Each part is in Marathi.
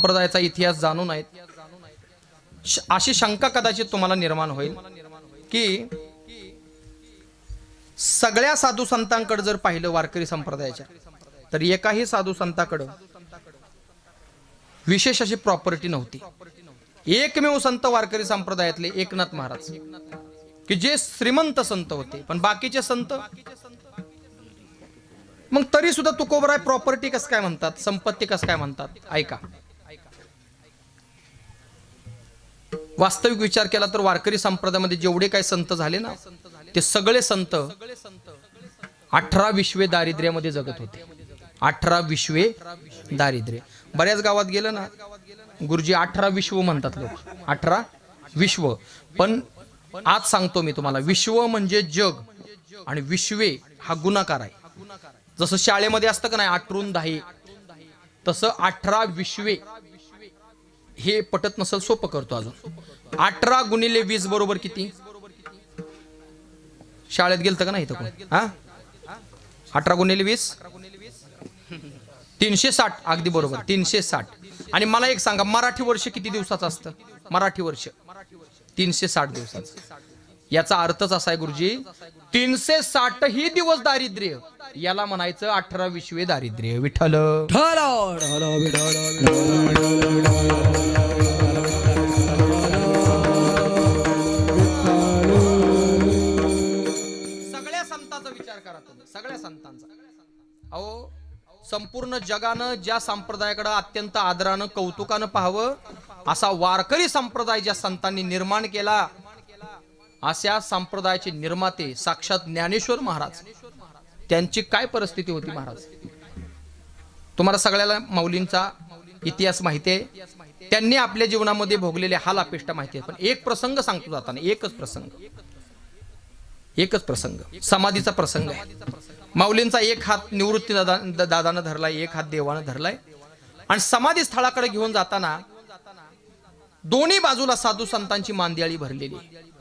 संप्रदायाचा इतिहास जाणून आहेत. अशी शंका कदाचित तुम्हाला निर्माण होईल की सगळ्या साधू संतांकडे जर पाहिलं वारकरी संप्रदायाच्या तर एकाही साधू संताकडं विशेष अशी प्रॉपर्टी नव्हती. एकमेव संत वारकरी संप्रदायातले एकनाथ महाराज की जे श्रीमंत संत होते पण बाकीचे संत मग तरी सुद्धा तुकोबराय प्रॉपर्टी कसं काय म्हणतात संपत्ती कसं काय म्हणतात? ऐका. वास्तविक विचार केला तर वारकरी संप्रदायामध्ये जेवढे काही संत झाले ना ते सगळे संत अठरा विश्वे दारिद्र्यामध्ये जगत होते. अठरा विश्वे दारिद्र्य. बऱ्याच गावात गेलं ना गुरुजी अठरा विश्व म्हणतात लोक. अठरा विश्व. पण आज सांगतो मी तुम्हाला विश्व म्हणजे जग आणि विश्वे हा गुणाकार आहे. जसं शाळेमध्ये असतं का नाही अठरून दहा तसं अठरा विश्वे हे पटत नसेल सोपं करतो अजून. अठरा गुणिले वीस बरोबर किती? शाळेत गेलत का नाही इथं कोण? हा? अठरा गुणिले वीस? तीनशे साठ अगदी बरोबर तीनशे साठ. आणि मला एक सांगा मराठी वर्ष किती दिवसाचं असतं? मराठी वर्ष. तीनशे साठ दिवसाचं. याचा अर्थच असा आहे गुरुजी तीनशे साठ ही दिवस दारिद्र्य. याला म्हणायचं अठरा विश्वे दारिद्र्य. विठ्ठल. सगळ्या संतांचा विचार करा तुम्ही. सगळ्या संतांचा. अहो संपूर्ण जगानं ज्या संप्रदायाकडे अत्यंत आदरानं कौतुकानं पाहावं असा वारकरी संप्रदाय ज्या संतांनी निर्माण केला अशा संप्रदायाचे निर्माते साक्षात ज्ञानेश्वर महाराज. त्यांची काय परिस्थिती होती महाराज? तुम्हाला सगळ्याला माऊलींचा इतिहास माहिती आहे. त्यांनी आपल्या जीवनामध्ये भोगलेले हाल अपेष्टा माहिती आहे पण एक प्रसंग सांगतो जाताना एकच प्रसंग. एकच प्रसंग. समाधीचा प्रसंग आहे. माऊलींचा एक हात निवृत्ती दादा दादानं धरलाय एक हात देवानं धरलाय. आणि समाधी स्थळाकडे घेऊन जाताना दोन्ही बाजूला साधू संतांची मांदियाळी भरलेली आहे.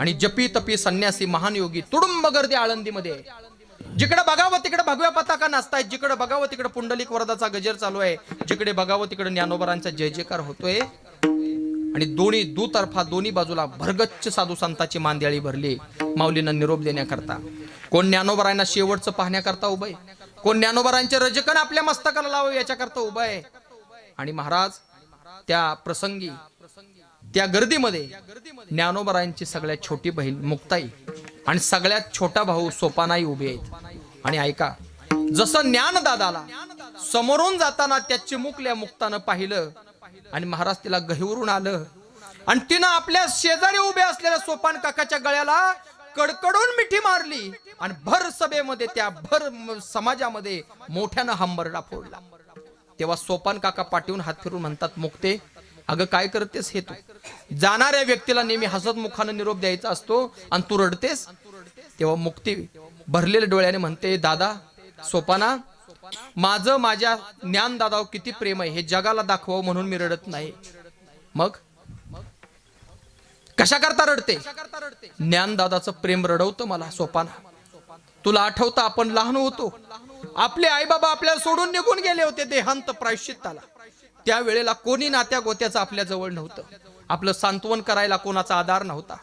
आणि जपी तपी संन्यासी महान योगी तुडुंब गर्दी आळंदीमध्ये. जिकडे बघावं तिकडे भगव्या पताका नाचतायत. जिकडे बघावं तिकडे पुंडलिक वरदाचा गजर चालू आहे. जिकडे बघावं तिकडे ज्ञानोबरांचा जय जयकार होतोय. आणि दोन्ही दुतर्फा दोन्ही बाजूला भरगच्च साधू संतांची मांदियाळी भरली. माऊलींना निरोप देण्याकरता. कोण ज्ञानोबरांना शेवटचं पाहण्याकरता उभं आहे? कोण ज्ञानोबरांचे रजकन आपल्या मस्तकाला लावं याच्याकरता उभं आहे? आणि महाराज त्या प्रसंगी त्या गर्दीमध्ये ज्ञानोबरायांची सगळ्यात छोटी बहीण मुक्ताई आणि सगळ्यात छोटा भाऊ सोपानाई उभे आहेत. आणि ऐका जसं ज्ञानदादाला समोरून जाताना त्या चिमुकल्या मुक्तानं पाहिलं आणि महाराज तिला गहिवरून आलं आणि तिनं आपल्या शेजारी उभे असलेल्या सोपान काकाच्या गळ्याला कडकडून मिठी मारली आणि भर सभेमध्ये त्या भर समाजामध्ये मोठ्यानं हंबरडा फोडला. तेव्हा सोपान काका पाठवून हात फिरून म्हणतात मुक्ते अगं काय करतेस हे तू? जाणाऱ्या व्यक्तीला नेहमी हसत मुखानं निरोप द्यायचा असतो आणि तू रडतेस? तेव्हा मुक्ती भरलेल्या डोळ्याने म्हणते दादा सोपाना माझं माझ्या ज्ञान दादावर किती प्रेम आहे हे जगाला दाखवावं म्हणून मी रडत नाही. मग? कशा करता रडते? ज्ञानदादाचं प्रेम रडवतं मला सोपाना. तुला आठवतं आपण लहान होतो. आपले आई बाबा आपल्याला सोडून निघून गेले होते देहांत प्रायश्चित्ताला. त्यावेळेला कोणी नात्या गोत्याचं आपल्या जवळ नव्हतं. आपलं सांत्वन करायला कोणाचा आधार नव्हता.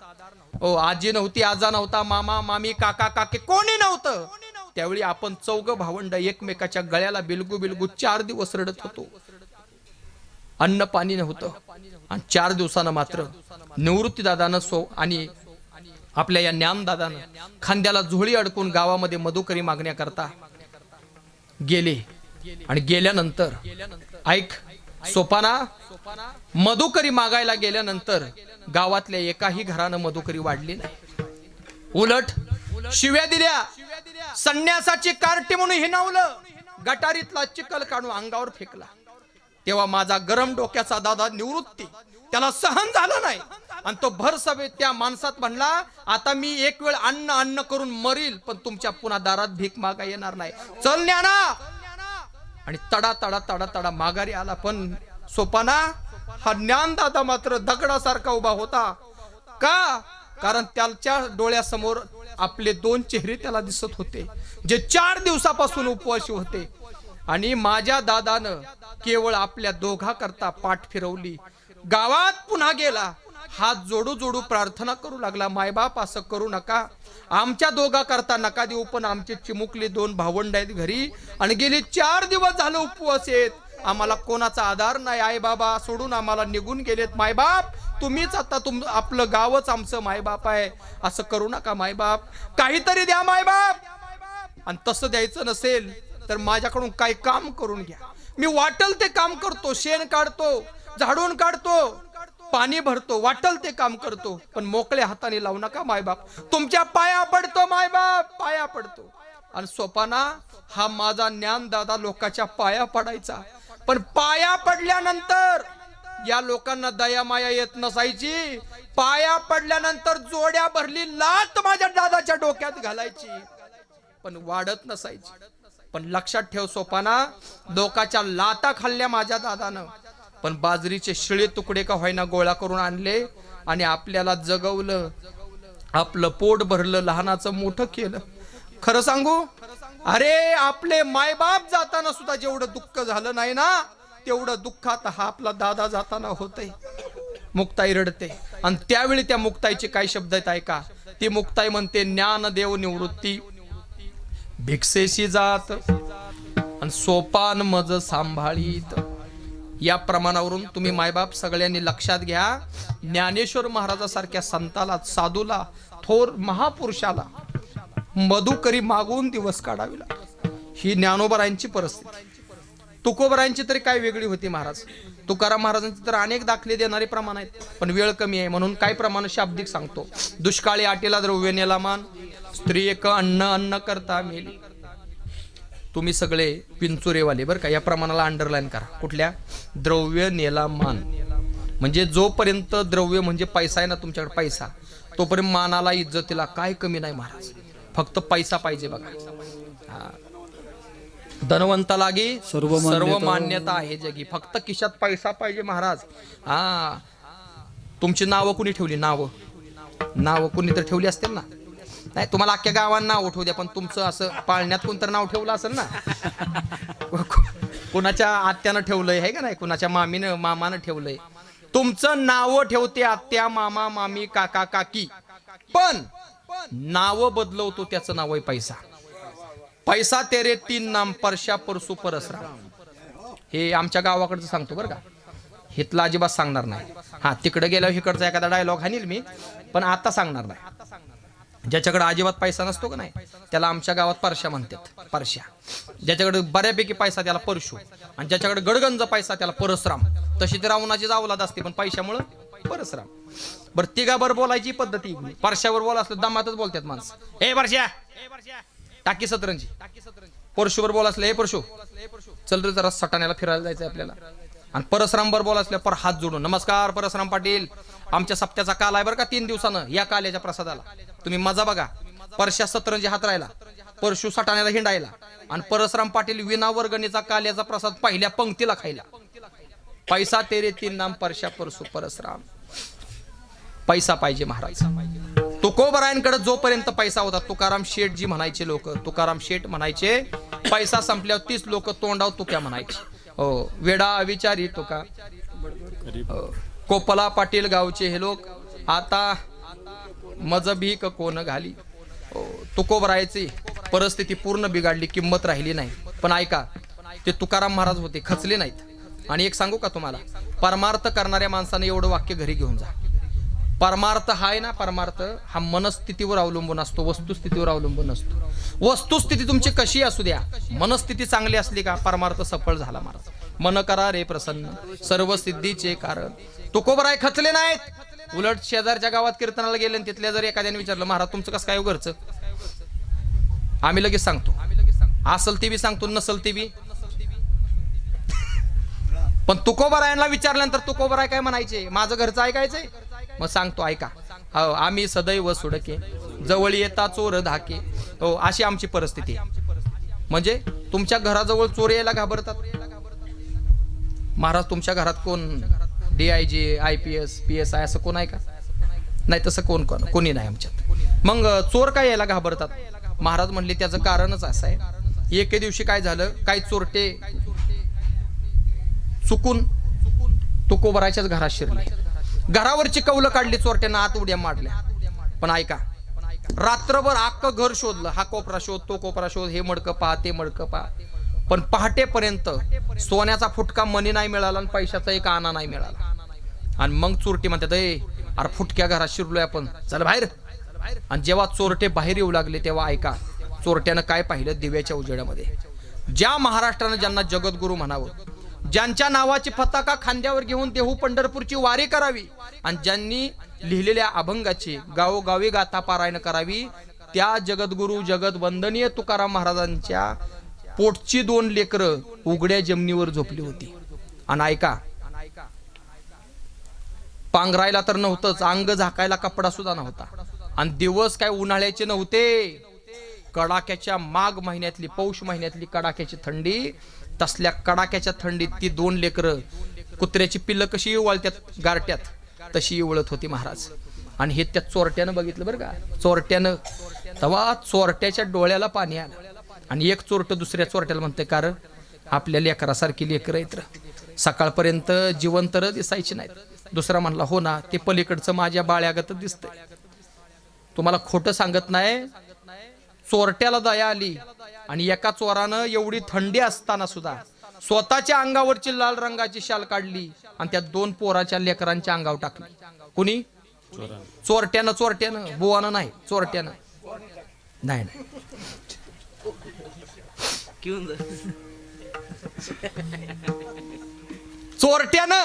ओ आजी नव्हती आजा नव्हता मामा मामी काका काके कोणी नव्हतं. त्यावेळी आपण चौघ भावंड एकमेकाच्या गळ्याला बिलगू बिलगू चार दिवस रडत होतो. अन्न पाणी नव्हतं. आणि चार दिवसानं मात्र निवृत्ती दादानं सो आणि आपल्या या ज्ञानदादानं खांद्याला झोळी अडकून गावामध्ये मधुकरी मागण्याकरता गेले. आणि गेल्यानंतर ऐक सोपाना मधुकरी मागायला गेल्यानंतर गावातल्या एकाही घरानं मधुकरी वाढली नाही. उलट शिव्या दिल्या. संन्यासाची कार्टी म्हणून हिनावलं गटारीतला चिखल काढून अंगावर फेकला. तेव्हा माझा गरम डोक्याचा दादा निवृत्ती. त्याला सहन झालं नाही. आणि तो भर सभेत त्या माणसात म्हणला आता मी एक वेळ अन्न अन्न करून मरील पण तुमच्या पुन्हा दारात भीक मागा येणार नाही. चल ज्ञाना आणि तडा तडा तडा तडा माघारी आला. पण सोपाना हा ज्ञानदादा मात्र दगडासारखा उभा होता. का? कारण त्याच्या डोळ्यासमोर आपले दोन चेहरे त्याला दिसत होते जे चार दिवसापासून उपवासी होते. आणि माझ्या दादानं केवळ आपल्या दोघा करता पाठ फिरवली. गावात पुन्हा गेला. हात जोडू जोडू प्रार्थना करू लागला. मायबाप असं करू नका. आमच्या दोघा करता नका देऊ पण आमचे चिमुकले दोन भावंड आहेत घरी. आणि गेले चार दिवस झालं उपवास आहेत. आम्हाला कोणाचा आधार नाही. आई बाबा सोडून आम्हाला निघून गेलेत. मायबाप तुम्हीच आता तुम आपलं गावच आमचं मायबाप आहे. असं करू नका मायबाप. काहीतरी द्या मायबाप. आणि तसं द्यायचं नसेल तर माझ्याकडून काही काम करून घ्या. मी वाटल ते काम करतो. शेण काढतो. झाडून काढतो. पाणी भरतो वाटल ते काम करतो पण मोकळ्या हाताने लावू नका मायबाप. तुमच्या पाया पडतो मायबाप पाया पडतो. आणि सोपाना हा माझा ज्ञान दादा लोकांच्या पाया पडायचा. पण पाया पडल्यानंतर या लोकांना दया माया येत नसायची. पाया पडल्यानंतर जोड्या भरली लात माझ्या दादाच्या डोक्यात घालायची. पण वाढत नसायची. पण लक्षात ठेव सोपाना लोकाच्या लाता खाल्ल्या माझ्या दादानं. पण बाजरीचे शिळे तुकडे का होईना गोळा करून आणले आणि आपल्याला जगवलं. आपलं पोट भरलं लहानाचं मोठं केलं. खरं सांगू? अरे आपले मायबाप जाताना सुद्धा जेवढं दुःख झालं नाही ना तेवढं दुःखात हा आपला दादा जाताना होतय. मुक्ताई रडते. आणि त्यावेळी त्या मुक्ताईचे काय शब्द आहेत ऐका. ती मुक्ताई म्हणते ज्ञानदेव निवृत्ती. भिक्षेशी जात. आणि सोपान मज सांभाळीत. या प्रमाणावरून तुम्ही मायबाप सगळ्यांनी लक्षात घ्या. ज्ञानेश्वर महाराजासारख्या संताला साधूला थोर महापुरुषाला मधुकरी मागून दिवस काढावी लागतात ही ज्ञानोबरायांची परिस्थिती. तुकोबरायांची तरी काय वेगळी होती महाराज? तुकाराम महाराजांचे तर अनेक दाखले देणारे प्रमाण आहेत पण वेळ कमी आहे म्हणून काय प्रमाण शाब्दिक सांगतो? दुष्काळी आटेला द्रव्य नेला मान स्त्री एक अन्न अन्न करता मेली. तुम्ही सगळे पिंचुरेवाले बरं का या प्रमाणाला अंडरलाईन करा. कुठल्या? द्रव्य नेला मान म्हणजे जोपर्यंत द्रव्य म्हणजे पैसा आहे ना तुमच्याकडे पैसा तोपर्यंत मानाला इज्जतीला काय कमी नाही महाराज. फक्त पैसा पाहिजे बघा. हा. धनवंतालागी सर्व सर्व मान्यता- आहे जगी. फक्त खिशात पैसा पाहिजे महाराज. हा. तुमची नावं कुणी ठेवली? नावं. नावं कुणी तर ठेवली असतील ना? नाही तुम्हाला अख्ख्या गावांना नाव ठेवू द्या पण तुमचं असं पाळण्यात कोणतर नाव ठेवलं असेल ना? कुणाच्या आत्यानं ठेवलंय हे का नाही? कुणाच्या मामीनं मामानं ठेवलंय. तुमचं नाव ठेवते आत्या मामा मामी काका काकी. पण नाव बदलवतो त्याचं नाव आहे पैसा. पैसा तेरे तीन नाम परशा परसू परसरा हे आमच्या गावाकडचं सांगतो बरं का. हितला अजिबात सांगणार नाही. हा तिकडे गेल्यावर इकडचा एखादा डायलॉग हानील मी पण आता सांगणार नाही. ज्याच्याकडे अजिबात पैसा नसतो का नाही त्याला आमच्या गावात परशा म्हणतात परशा ज्याच्याकडे बऱ्यापैकी पैसा त्याला परशू आणि ज्याच्याकडे गडगंज पैसा त्याला परसराम तशी ते रावणाची अवलाद असते पण पैशामुळं परसराम बरं तिघाबर बोलायची पद्धती परशावर बोला असलं दमातच बोलतात माणसं. हे परशा टाकी सतरंजी. परशुवर बोला असलं हे परशु. चल रे जरा सटाण्याला फिरायला जायचंय आपल्याला. आणि परसराम बर असल्या पर हात जोडून. नमस्कार परसराम पाटील. आमच्या सप्त्याचा काल आहे बरं का तीन दिवसानं या काल्याच्या प्रसादाला. तुम्ही मजा बघा. परशा सतरंजी हात राहिला. परशु सटाण्याला हिंडायला. आणि परसराम पाटील विना वर्गणीचा काल्याचा प्रसाद पहिल्या पंक्तीला खायला. पैसा तेरे तीन नाम परशा परसू परसराम पैसा पाहिजे महाराज. तुकोबरायांकडे जोपर्यंत पैसा होता तुकाराम शेठ जी म्हणायचे लोक तुकाराम शेठ म्हणायचे पैसा संपल्यावर तीच लोक तोंडाव तुक्या म्हणायचे. हो वेडा विचारी तो का हो, कोपला पाटील गावचे हे लोक आता मजबी क कोण घाली? हो, तुकोबरायची परिस्थिती पूर्ण बिघडली किंमत राहिली नाही. पण ऐका ते तुकाराम महाराज होते खचले नाहीत. आणि एक सांगू का तुम्हाला? परमार्थ करणाऱ्या माणसाने एवढं वाक्य घरी घेऊन जा. परमार्थ आहे ना परमार्थ हा मनस्थितीवर अवलंबून असतो वस्तुस्थितीवर अवलंबून असतो. वस्तुस्थिती तुमची कशी असू द्या? मनस्थिती चांगली असली का परमार्थ सफळ झाला महाराज मन करा रे प्रसन्न सर्व सिद्धीचे कारण. तुकोबराय खचले नाहीत? उलट शेजारच्या गावात कीर्तनाला गेले आणि तिथल्या जर एखाद्याने विचारलं महाराज तुमचं कसं काय हो घरचं आम्ही लगेच सांगतो. असल ते बी सांगतो नसल ते बी. पण तुकोबरायांना विचारल्यानंतर तुकोबराय काय म्हणायचे? माझं घरचं ऐकायचंय? मग सांगतो ऐका. हो आम्ही सदैव सुडके. जवळ येता चोर धाके. हो अशी आमची परिस्थिती आहे. म्हणजे तुमच्या घराजवळ चोर यायला घाबरतात? महाराज तुमच्या घरात कोण? D I G I P S P S I असं कोण आहे का? नाही तसं कोण कोण? कोणी नाही आमच्यात. मग चोर काय यायला घाबरतात? महाराज म्हणले त्याचं कारणच असं आहे. एके दिवशी काय झालं? काही चोरटे चुकून तुकोबराच्याच घरात शिरले. घरावरची कौलं काढली चोरट्यानं आत उड्या मारल्या. पण ऐका रात्रभर अख्खं घर शोधलं. हा कोपरा शोध तो कोपरा शोध हे मडकं पहा ते मडकं पहा. पण पहाटेपर्यंत सोन्याचा फुटका मनी नाही मिळाला आणि पैशाचा एक आणा नाही मिळाला. आणि मग चोरटी म्हणतात ए अरे फुटक्या घरात शिरलोय आपण. चल बाहेर. आणि जेव्हा चोरटे बाहेर येऊ लागले तेव्हा ऐका चोरट्यानं काय पाहिलं दिव्याच्या उजेडामध्ये. ज्या महाराष्ट्रानं ज्यांना जगद्गुरू म्हणावं ज्यांच्या नावाची पताका खांद्यावर घेऊन देहू पंढरपूरची वारी करावी आणि ज्यांनी लिहिलेल्या अभंगाची गावोगावी गाथा पारायण करावी त्या जगद्गुरु जगद वंदनीय तुकाराम महाराजांच्या पोटची दोन लेकरं उघड्या जमिनीवर झोपली होती. आणि ऐका पांघरायला तर नव्हतंच अंग झाकायला कपडा सुद्धा नव्हता. आणि दिवस काय उन्हाळ्याचे नव्हते. कडाक्याच्या माघ महिन्यातली पौष महिन्यातली कडाक्याची थंडी तसल्या कडाक्याच्या थंडीत ती दोन लेकरं कुत्र्याची पिल्लं कशी इवळत्यात गारट्यात तशी वळत होती महाराज. आणि हे त्या चोरट्यानं बघितलं बरं का? चोरट्यानं तेव्हा चोरट्याच्या डोळ्याला पाणी आलं. आणि एक चोरट दुसऱ्या चोरट्याला म्हणते कारण आपल्या लेकरासारखी लेकरं आहेत सकाळपर्यंत जिवंतर दिसायची नाहीत. दुसरा म्हणला हो ना ते पलीकडचं माझ्या बाळ्यागत दिसतंय. तुम्हाला खोटं सांगत नाही? चोरट्याला दया आली. आणि एका चोरानं एवढी थंडी असताना सुद्धा स्वतःच्या अंगावरची लाल रंगाची शाल काढली आणि त्या दोन पोराच्या लेकरांच्या अंगावर टाकली. कुणी? चोरट्यानं चोरट्यानं. बुवानं नाही चोरट्यानं. नाही नाही. चोरट्यानं.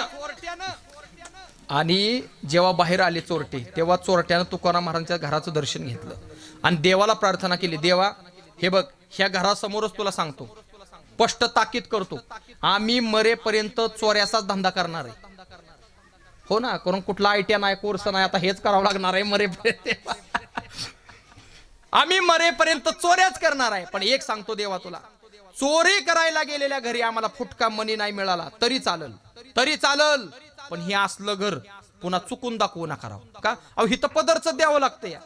आणि जेव्हा बाहेर आले चोरटे तेव्हा चोरट्यानं तुकाराम महाराजांच्या घराचं दर्शन घेतलं. आणि देवाला प्रार्थना केली देवा हे बघ ह्या घरासमोरच तुला सांगतो. स्पष्ट ताकीद करतो. आम्ही मरेपर्यंत चोऱ्याचाच धंदा करणार आहे. हो ना करून कुठला आयटीआय नाही कोर्स नाही आता हेच करावं लागणार आहे मरेपर्यंत. आम्ही मरेपर्यंत चोऱ्याच करणार आहे. पण एक सांगतो देवा तुला. चोरी करायला गेलेल्या घरी आम्हाला फुटका मनी नाही मिळाला. तरी चालल. तरी चालल. पण हे असलं घर पुन्हा चुकून दाखवू नका राव. का? अहो हिथं पदरच द्यावं लागतं या.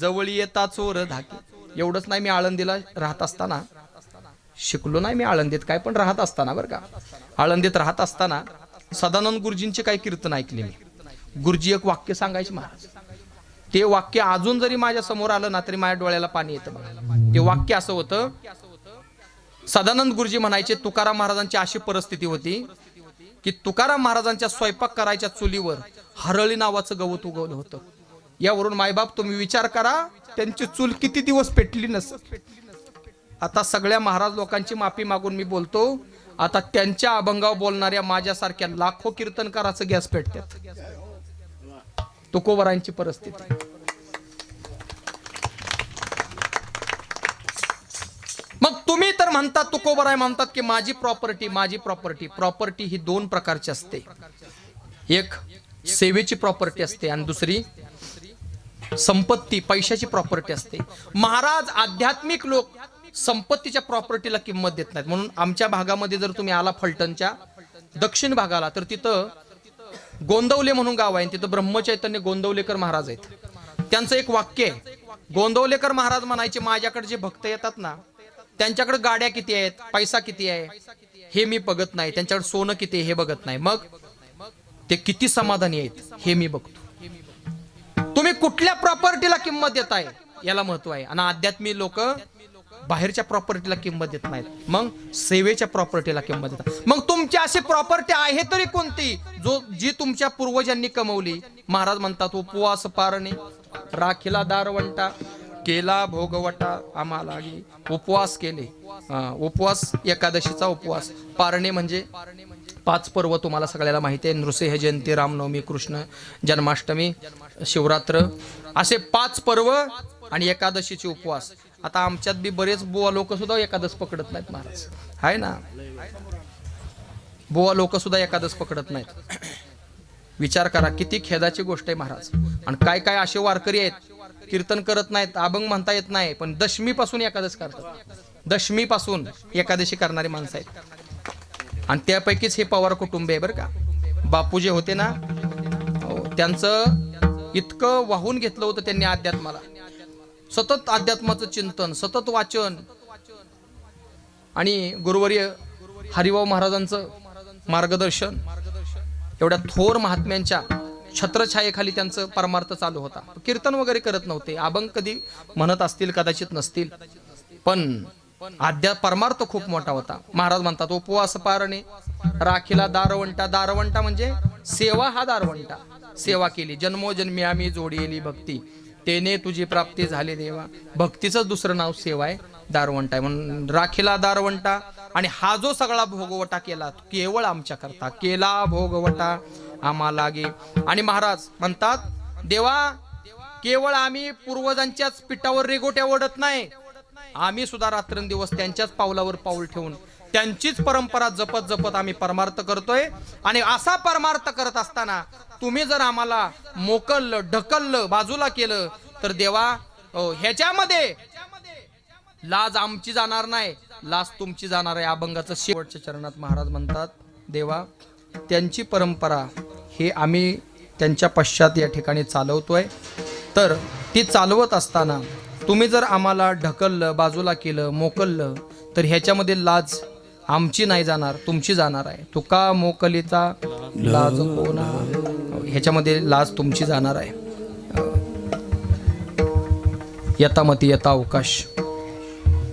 जवळ येता चोर धाके. एवढंच नाही मी आळंदीला राहत असताना. शिकलो नाही मी आळंदीत काय पण राहत असताना बरं का. आळंदीत राहत असताना सदानंद गुरुजींचे काही कीर्तन ऐकले मी. गुरुजी एक वाक्य सांगायचे महाराज. ते वाक्य अजून जरी माझ्यासमोर आलं ना तरी माझ्या डोळ्याला पाणी येतं बघायला. ते वाक्य असं होतं सदानंद गुरुजी म्हणायचे तुकाराम महाराजांची अशी परिस्थिती होती की तुकाराम महाराजांच्या स्वयंपाक करायच्या चुलीवर हरळी नावाचं गवत उगवलं होतं. यावरून मायबाप तुम्ही विचार करा त्यांची चूल किती दिवस पेटली नस आता सगळ्या महाराज लोकांची माफी मागून मी बोलतो. आता त्यांच्या अभंगावर बोलणाऱ्या माझ्यासारख्या लाखो कीर्तनकाराचं गॅस पेटतात तुकोबरांची परिस्थिती. मग तुम्ही तर म्हणतात तुकोबराय म्हणतात की माझी प्रॉपर्टी माझी प्रॉपर्टी प्रॉपर्टी ही दोन प्रकारची असते. एक सेवेची प्रॉपर्टी असते आणि दुसरी संपत्ती पैशाची प्रॉपर्टी असते. महाराज आध्यात्मिक लोक संपत्तीच्या प्रॉपर्टीला किंमत देत नाहीत. म्हणून आमच्या भागामध्ये जर तुम्ही आला फलटणच्या दक्षिण भागाला तर तिथं गोंदवले म्हणून गाव आहे तिथं ब्रह्मचैतन्य गोंदवलेकर महाराज आहेत. त्यांचं एक वाक्य आहे. गोंदवलेकर महाराज म्हणायचे माझ्याकडे जे भक्त येतात ना त्यांच्याकडे गाड्या किती आहेत पैसा किती आहे हे मी बघत नाही. त्यांच्याकडे सोनं किती आहे हे बघत नाही. मग ते किती समाधानी आहेत हे मी बघतो. तुम्ही कुठल्या प्रॉपर्टीला किंमत देताय याला महत्त्व आहे. आणि आध्यात्मिक लोक बाहेरच्या प्रॉपर्टीला किंमत देत नाहीत. मग सेवेच्या प्रॉपर्टीला किंमत देतात. मग तुमची अशी प्रॉपर्टी आहे तरी कोणती? जो जी तुमच्या पूर्वजांनी कमवली. महाराज म्हणतात उपवास पारणे राखीला दारवंटा केला भोगवटा आम्हाला उपवास केले. उपवास एकादशीचा उपवास. पारणे म्हणजे पाच पर्व तुम्हाला सगळ्याला माहिती आहे. नृसिंह जयंती रामनवमी कृष्ण जन्माष्टमी शिवरात्र असे पाच पर्व आणि एकादशीचे उपवास. आता आमच्यात बी बरेच बुवा लोक सुद्धा एकादश पकडत नाहीत महाराज. आहे ना? बुवा लोक सुद्धा एकादश पकडत नाहीत. विचार करा किती खेदाची गोष्ट आहे महाराज. आणि काय काय असे वारकरी आहेत कीर्तन करत नाहीत अभंग म्हणता येत नाही पण दशमी पासून एकादश करतात. दशमी पासून एकादशी करणारी माणसं आहेत. आणि त्यापैकीच हे पवार कुटुंब आहे बरं का. बापू जे होते ना त्यांचं इतकं वाहून घेतलं होतं त्यांनी अध्यात्माला. सतत अध्यात्माचं चिंतन सतत वाचन. आणि गुरुवर्य हरिभाऊ महाराजांचं मार्गदर्शन एवढ्या थोर महात्म्यांच्या छत्रछायेखाली त्यांचं परमार्थ चालू होता. कीर्तन वगैरे करत नव्हते. अभंग कधी म्हणत असतील कदाचित नसतील. पण आद्या परमार्थ खूप मोठा होता. महाराज म्हणतात उपवास पारणे. राखीला दारवंटा. दारवंटा म्हणजे सेवा हा दारवंटा. सेवा केली. जन्मोजन्मी आम्ही जोडलेली भक्ती. तेने तुझी प्राप्ती झाली देवा. भक्तीचं दुसरं नाव सेवा आहे दारवंटा आहे. म्हणून राखीला दारवंटा आणि हा जो सगळा भोगवटा केला तो केवळ आमच्या करता. केला भोगवटा आम्हाला लागे. आणि महाराज म्हणतात देवा केवळ आम्ही पूर्वजांच्याच पिठावर रेगोट्या ओढत नाही आम्ही सुद्धा रात्रंदिवस त्यांच्याच पावलावर पाऊल ठेवून त्यांचीच परंपरा जपत जपत आम्ही परमार्थ करतोय. आणि असा परमार्थ करत असताना तुम्ही जर आम्हाला मोकललं ढकललं बाजूला केलं तर देवा ह्याच्यामध्ये लाज आमची जाणार नाही. लाज तुमची जाणार आहे. अभंगाचं शेवटच्या चरणात महाराज म्हणतात देवा त्यांची परंपरा हे आम्ही त्यांच्या पश्चात या ठिकाणी चालवतोय. तर ती चालवत असताना तुम्ही जर आम्हाला ढकललं बाजूला केलं मोकललं तर ह्याच्यामध्ये लाज आमची नाही जाणार तुमची जाणार आहे. तुका मोकलीचा लाज कोणा ह्याच्यामध्ये लाज तुमची जाणार आहे. यथामती यथा अवकाश.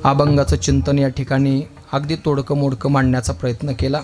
अभंगाचं चिंतन या ठिकाणी अगदी तोडकं मोडकं मांडण्याचा प्रयत्न केला.